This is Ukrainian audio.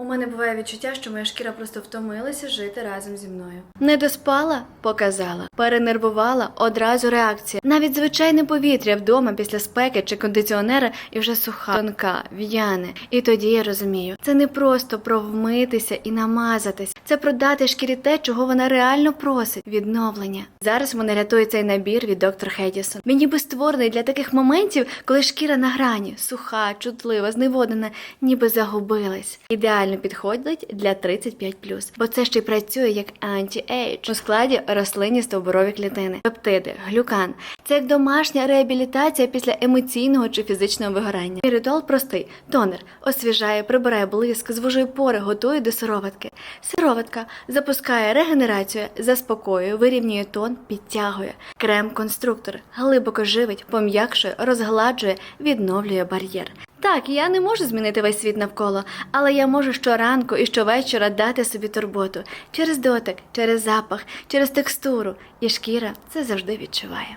У мене буває відчуття, що моя шкіра просто втомилася жити разом зі мною. Не доспала, показала, перенервувала одразу реакція. Навіть звичайне повітря вдома після спеки чи кондиціонера і вже суха, тонка, в'яне. І тоді я розумію, це не просто про вмитися і намазатись, це про дати шкірі те, чого вона реально просить відновлення. Зараз мене рятує цей набір від доктор Хедісон. Він ніби створений для таких моментів, коли шкіра на грані, суха, чутлива, зневоднена, ніби загубилась. Ідеально підходить для 35+, бо це ще й працює як анті-ейдж у складі рослинні стовбурові клітини, пептиди, глюкан. Це як домашня реабілітація після емоційного чи фізичного вигорання. Ритуал простий: тонер освіжає, прибирає блиск, звужує пори, готує до сироватки. Сироватка запускає регенерацію, заспокоює, вирівнює тон, підтягує. Крем-конструктор глибоко живить, пом'якшує, розгладжує, відновлює бар'єр. Так, я не можу змінити весь світ навколо, але я можу щоранку і щовечора дати собі турботу через дотик, через запах, через текстуру, і шкіра це завжди відчуває.